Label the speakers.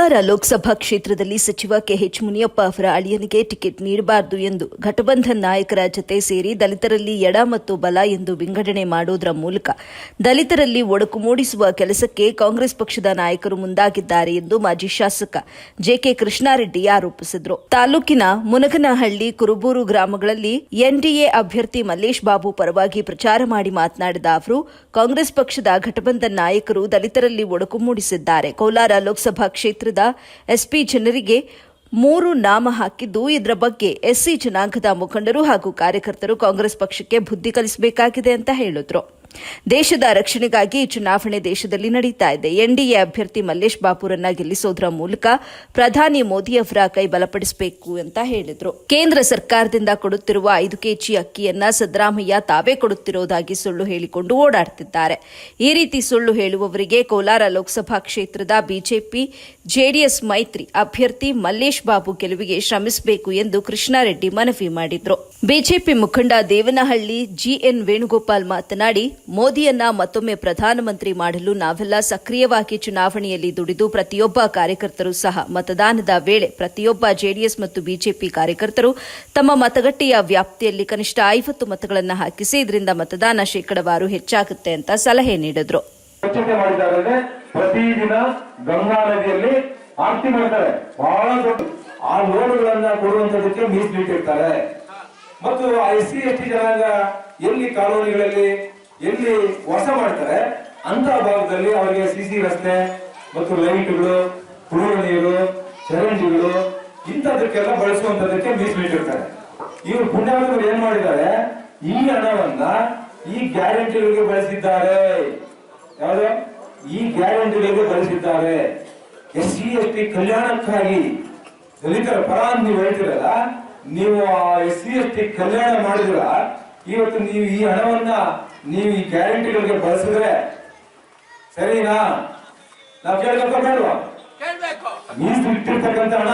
Speaker 1: ಕೋಲಾರ ಲೋಕಸಭಾ ಕ್ಷೇತ್ರದಲ್ಲಿ ಸಚಿವ ಕೆಎಚ್ ಮುನಿಯಪ್ಪ ಅವರ ಅಳಿಯನಿಗೆ ಟಿಕೆಟ್ ನೀಡಬಾರದು ಎಂದು ಘಟಬಂಧನ್ ನಾಯಕರ ಜತೆ ಸೇರಿ ದಲಿತರಲ್ಲಿ ಎಡ ಮತ್ತು ಬಲ ಎಂದು ವಿಂಗಡಣೆ ಮಾಡುವುದರ ಮೂಲಕ ದಲಿತರಲ್ಲಿ ಒಡಕು ಮೂಡಿಸುವ ಕೆಲಸಕ್ಕೆ ಕಾಂಗ್ರೆಸ್ ಪಕ್ಷದ ನಾಯಕರು ಮುಂದಾಗಿದ್ದಾರೆ ಎಂದು ಮಾಜಿ ಶಾಸಕ ಜೆಕೆ ಕೃಷ್ಣಾರೆಡ್ಡಿ ಆರೋಪಿಸಿದರು. ತಾಲೂಕಿನ ಮುನಗನಹಳ್ಳಿ ಕುರುಬೂರು ಗ್ರಾಮಗಳಲ್ಲಿ ಎನ್ಡಿಎ ಅಭ್ಯರ್ಥಿ ಮಲ್ಲೇಶ್ ಬಾಬು ಪರವಾಗಿ ಪ್ರಚಾರ ಮಾಡಿ ಮಾತನಾಡಿದ ಅವರು, ಕಾಂಗ್ರೆಸ್ ಪಕ್ಷದ ಘಟಬಂಧನ್ ನಾಯಕರು ದಲಿತರಲ್ಲಿ ಒಡಕು ಮೂಡಿಸಿದ್ದಾರೆ. ಕೋಲಾರ ಲೋಕಸಭಾ ಕ್ಷೇತ್ರದ ಎಸ್ಪಿ ಜನರಿಗೆ ಮೂರು ನಾಮ ಹಾಕಿದ್ದು. ಇದರ ಬಗ್ಗೆ ಎಸ್ಸಿ ಜನಾಂಗದ ಮುಖಂಡರು ಹಾಗೂ ಕಾರ್ಯಕರ್ತರು ಕಾಂಗ್ರೆಸ್ ಪಕ್ಷಕ್ಕೆ ಬುದ್ಧಿ ಕಲಿಸಬೇಕಾಗಿದೆ ಅಂತ ಹೇಳಿದ್ರು. ದೇಶದ ರಕ್ಷಣೆಗಾಗಿ ಚುನಾವಣೆ ದೇಶದಲ್ಲಿ ನಡೀತಾ ಇದೆ. ಎನ್ಡಿಎ ಅಭ್ಯರ್ಥಿ ಮಲ್ಲೇಶ್ ಬಾಪುರನ್ನ ಗೆಲ್ಲಿಸೋದ್ರ ಮೂಲಕ ಪ್ರಧಾನಿ ಮೋದಿ ಅವರ ಕೈ ಬಲಪಡಿಸಬೇಕು ಅಂತ ಹೇಳಿದ್ರು. ಕೇಂದ್ರ ಸರ್ಕಾರದಿಂದ ಕೊಡುತ್ತಿರುವ ಐದು ಕೆಜಿ ಅಕ್ಕಿಯನ್ನ ಸಿದ್ದರಾಮಯ್ಯ ತಾವೇ ಕೊಡುತ್ತಿರುವುದಾಗಿ ಸುಳ್ಳು ಹೇಳಿಕೊಂಡು ಓಡಾಡ್ತಿದ್ದಾರೆ. ಈ ರೀತಿ ಸುಳ್ಳು ಹೇಳುವವರಿಗೆ ಕೋಲಾರ ಲೋಕಸಭಾ ಕ್ಷೇತ್ರದ ಬಿಜೆಪಿ, ಜೆಡಿಎಸ್ ಮೈತ್ರಿ ಅಭ್ಯರ್ಥಿ ಮಲ್ಲೇಶ್ ಬಾಬು ಗೆಲುವಿಗೆ ಶ್ರಮಿಸಬೇಕು ಎಂದು ಕೃಷ್ಣಾರೆಡ್ಡಿ ಮನವಿ ಮಾಡಿದ್ರು. ಬಿಜೆಪಿ ಮುಖಂಡ ದೇವನಹಳ್ಳಿ, ಜಿಎನ್ ವೇಣುಗೋಪಾಲ್ ಮಾತನಾಡಿ ಮೋದಿಯನ್ನ ಮತ್ತೊಮ್ಮೆ ಪ್ರಧಾನಮಂತ್ರಿ ಮಾಡಲು ನಾವೆಲ್ಲ ಸಕ್ರಿಯವಾಗಿ ಚುನಾವಣೆಯಲ್ಲಿ ದುಡಿದು ಪ್ರತಿಯೊಬ್ಬ ಕಾರ್ಯಕರ್ತರು ಸಹ ಮತದಾನದ ವೇಳೆ ಪ್ರತಿಯೊಬ್ಬ ಜೆಡಿಎಸ್ ಮತ್ತು ಬಿಜೆಪಿ ಕಾರ್ಯಕರ್ತರು ತಮ್ಮ ಮತಗಟ್ಟೆಯ ವ್ಯಾಪ್ತಿಯಲ್ಲಿ ಕನಿಷ್ಠ ಐವತ್ತು ಮತಗಳನ್ನು ಹಾಕಿಸಿ ಇದರಿಂದ ಮತದಾನ ಶೇಕಡವಾರು ಹೆಚ್ಚಾಗುತ್ತೆ ಅಂತ ಸಲಹೆ ನೀಡಿದ್ರು.
Speaker 2: ಪ್ರತಿದಿನ ಗಂಗಾ ನದಿಯಲ್ಲಿ ಆರತಿ ಮಾಡ್ತಾರೆ. ಬಹಳ ದೊಡ್ಡ ಆ ಕೊಡುವಂತದಕ್ಕೆ ಮೀಸಲಿಟ್ಟಿರ್ತಾರೆ ಮತ್ತು ಎಸ್ ಸಿ ಎಸ್ ಟಿ ಜನಾಂಗ ಎಲ್ಲಿ ಕಾಲೋನಿಗಳಲ್ಲಿ ಎಲ್ಲಿ ವಾಸ ಮಾಡ್ತಾರೆ ಅಂತ ಭಾಗದಲ್ಲಿ ಅವರಿಗೆ ಸಿಸಿ ರಸ್ತೆ ಮತ್ತು ಲೈಟ್ಗಳು ಕುಡಿಯುವ ನೀರು, ಚರಂಡಿಗಳು ಇಂಥದಕ್ಕೆಲ್ಲ ಬಳಸುವಂತದಕ್ಕೆ ಮೀಸಲಿಟ್ಟಿರ್ತಾರೆ ಇವರು ಪುಣ್ಯಾತ್ಮರು ಏನ್ ಮಾಡಿದ್ದಾರೆ? ಈ ಹಣವನ್ನ ಈ ಗ್ಯಾರಂಟಿಗಳಿಗೆ ಬಳಸಿದ್ದಾರೆ. ಯಾವ್ದು? ಈ ಗ್ಯಾರಂಟಿಗಳಿಗೆ ಬಳಸಿದ್ದಾರೆ. ಎಸ್ ಸಿ ಎಸ್ ಟಿ ಕಲ್ಯಾಣಕ್ಕಾಗಿ ದಲಿತರ ಪರ, ನೀವು ಹೇಳ್ತಿರಲ್ಲ, ನೀವು ಎಸ್ ಸಿ ಎಸ್ ಟಿ ಕಲ್ಯಾಣ ಮಾಡಿದ್ರ ಇವತ್ತು ನೀವು ಈ ಹಣವನ್ನ ನೀವು ಈ ಗ್ಯಾರಂಟಿಗಳಿಗೆ ಬಳಸಿದ್ರೆ ಸರಿನಾ? ನಾವು ಕೇಳಬೇಕು. ಮೀಸಲಿಟ್ಟಿರ್ತಕ್ಕಂಥ ಹಣ.